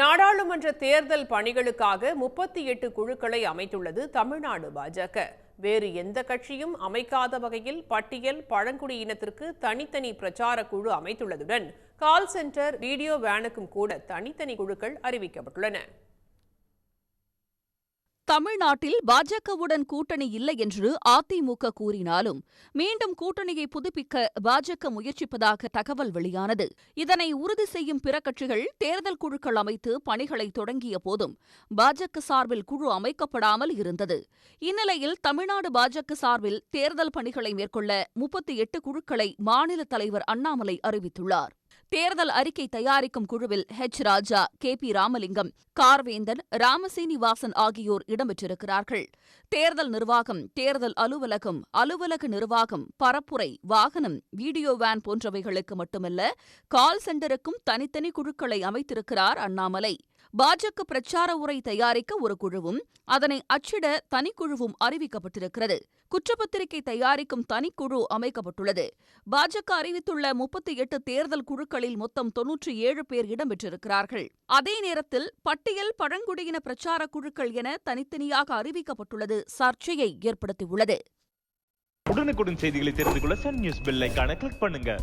நாடாளுமன்ற தேர்தல் பணிகளுக்காக முப்பத்தி எட்டு குழுக்களை அமைத்துள்ளது தமிழ்நாடு பாஜக. வேறு எந்த கட்சியும் அமைக்காத வகையில் பட்டியல் பழங்குடியினத்திற்கு தனித்தனி பிரச்சார குழு அமைத்துள்ளதுடன் கால் சென்டர் வீடியோ வேனுக்கும் கூட தனித்தனி குழுக்கள் அறிவிக்கப்பட்டுள்ளன. தமிழ்நாட்டில் பாஜகவுடன் கூட்டணி இல்லை என்று அதிமுக கூறினாலும் மீண்டும் கூட்டணியை புதுப்பிக்க பாஜக முயற்சிப்பதாக தகவல் வெளியானது. இதனை உறுதி செய்யும் பிற கட்சிகள் தேர்தல் குழுக்கள் அமைத்து பணிகளை தொடங்கிய போதும் பாஜக சார்பில் குழு அமைக்கப்படாமல் இருந்தது. இந்நிலையில் தமிழ்நாடு பாஜக சார்பில் தேர்தல் பணிகளை மேற்கொள்ள முப்பத்தி எட்டு குழுக்களை மாநில தலைவர் அண்ணாமலை அறிவித்துள்ளார். தேர்தல் அறிக்கை தயாரிக்கும் குழுவில் H Raja K P Ramalingam Karvendhan Ramasrinivasan ஆகியோர் இடம்பெற்றிருக்கிறார்கள். தேர்தல் நிர்வாகம் தேர்தல் அலுவலகம் அலுவலக நிர்வாகம் பரப்புரை வாகனம் வீடியோ வேன் போன்றவைகளுக்கு மட்டுமல்ல கால் சென்டருக்கும் தனித்தனி குழுக்களை அமைத்திருக்கிறார் அண்ணாமலை. பாஜக பிரச்சார உரை தயாரிக்க ஒரு குழுவும் அதனை அச்சிட தனிக்குழுவும் அறிவிக்கப்பட்டிருக்கிறது. குற்றப்பத்திரிகை தயாரிக்கும் தனிக்குழு அமைக்கப்பட்டுள்ளது. பாஜக அறிவித்துள்ள முப்பத்தி எட்டு தேர்தல் குழுக்களில் மொத்தம் தொன்னூற்றி ஏழு பேர் இடம்பெற்றிருக்கிறார்கள். அதே நேரத்தில் பட்டியல் பழங்குடியின பிரச்சார குழுக்கள் என தனித்தனியாக அறிவிக்கப்பட்டுள்ளது சர்ச்சையை ஏற்படுத்தியுள்ளது. உடனுக்குடன் செய்திகளை தெரிந்து கொள்ள சன் நியூஸ் பெல் கிளிக் பண்ணுங்க.